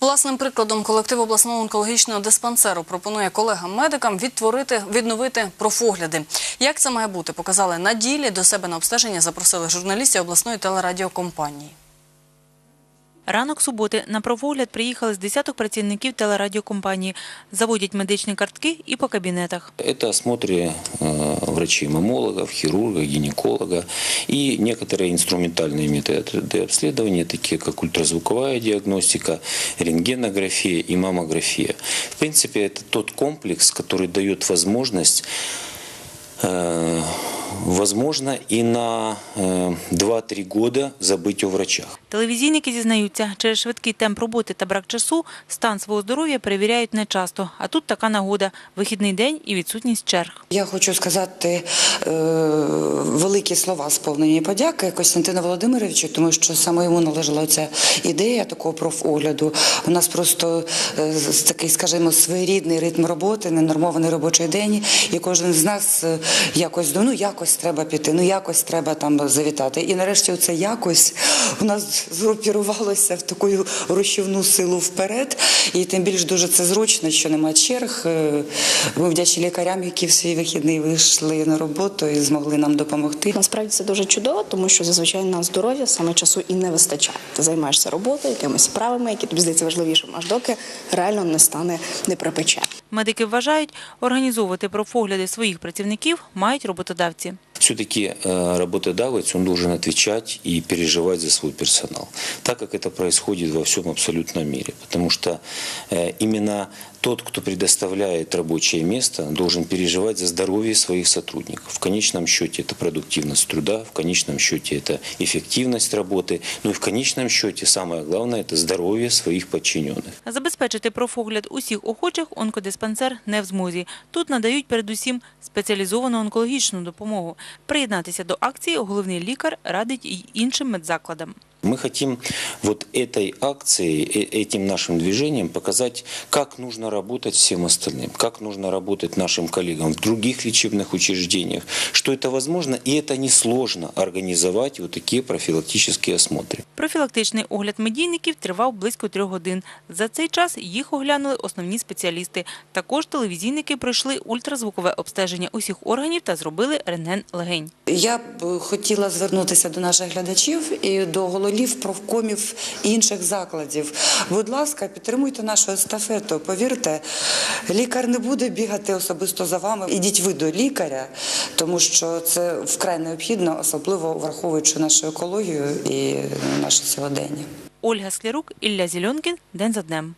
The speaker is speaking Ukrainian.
Власним прикладом колектив обласного онкологічного диспансеру пропонує колегам-медикам відтворити, відновити профогляди. Як це має бути, показали на ділі. До себе на обстеження запросили журналістів обласної телерадіокомпанії. Ранок суботи на профогляд приїхали з десяток працівників телерадіокомпанії. Заводять медичні картки і по кабінетах. Это осмотры э, врачей-мамологов, хирурга, гинеколога и некоторые инструментальные методы обследования, такие как ультразвуковая диагностика, рентгенография и маммография. В принципе, это тот комплекс, который дает возможность э, возможно, и на э, 2-3 года забыть о врачах. Телевізійники зізнаються, через швидкий темп роботи та брак часу стан свого здоров'я перевіряють нечасто. А тут така нагода – вихідний день і відсутність черг. Я хочу сказати е, великі слова сповнені подяки Костянтину Володимировичу, тому що саме йому належала ця ідея такого профогляду. У нас просто е, такий, скажімо, своєрідний ритм роботи, ненормований робочий день, і кожен з нас е, якось ну якось треба піти, ну якось треба там завітати. І нарешті це якось у нас згрупірувалося в таку рушівну силу вперед. І тим більш дуже це зручно, що немає черг. Е, Ми вдячні лікарям, які в свій вихідний вийшли на роботу і змогли нам допомогти. Насправді це дуже чудово, тому що зазвичай на здоров'я саме часу і не вистачає. Ти займаєшся роботою, якимись справами, які тобі здається важливішим, аж доки реально не стане не припече. Медики вважають, організовувати профогляди своїх працівників мають роботодавці все-таки э, работодавец, он должен отвечать и переживать за свой персонал, так как это происходит во всем абсолютном мире. Потому что э, именно тот, кто предоставляет рабочее место, должен переживать за здоровье своих сотрудников. В конечном счете это продуктивность труда, в конечном счете это эффективность работы, ну и в конечном счете самое главное – это здоровье своих подчиненных. Забезпечити профогляд усіх охочих онкодиспансер не в змозі. Тут надають передусім спеціалізовану онкологічну допомогу. Приєднатися до акції головний лікар радить і іншим медзакладам. Мы хотим вот этой акцией, э- этим нашим движением показать, как нужно работать всем остальным, как нужно работать нашим коллегам в других лечебных учреждениях, что это возможно и это несложно организовать вот такие профилактические осмотры. Профілактичний огляд медійників тривав близько трьох годин. За цей час їх оглянули основні спеціалісти. Також телевізійники пройшли ультразвукове обстеження усіх органів та зробили рентген легень. Я б хотіла звернутися до наших глядачів і до голів профкомів і інших закладів. Будь ласка, підтримуйте нашу естафету. Повірте, лікар не буде бігати особисто за вами. Ідіть ви до лікаря, тому що це вкрай необхідно, особливо враховуючи нашу екологію і наше сьогодення. Ольга Склярук, Ілля Зільонкін. День за днем.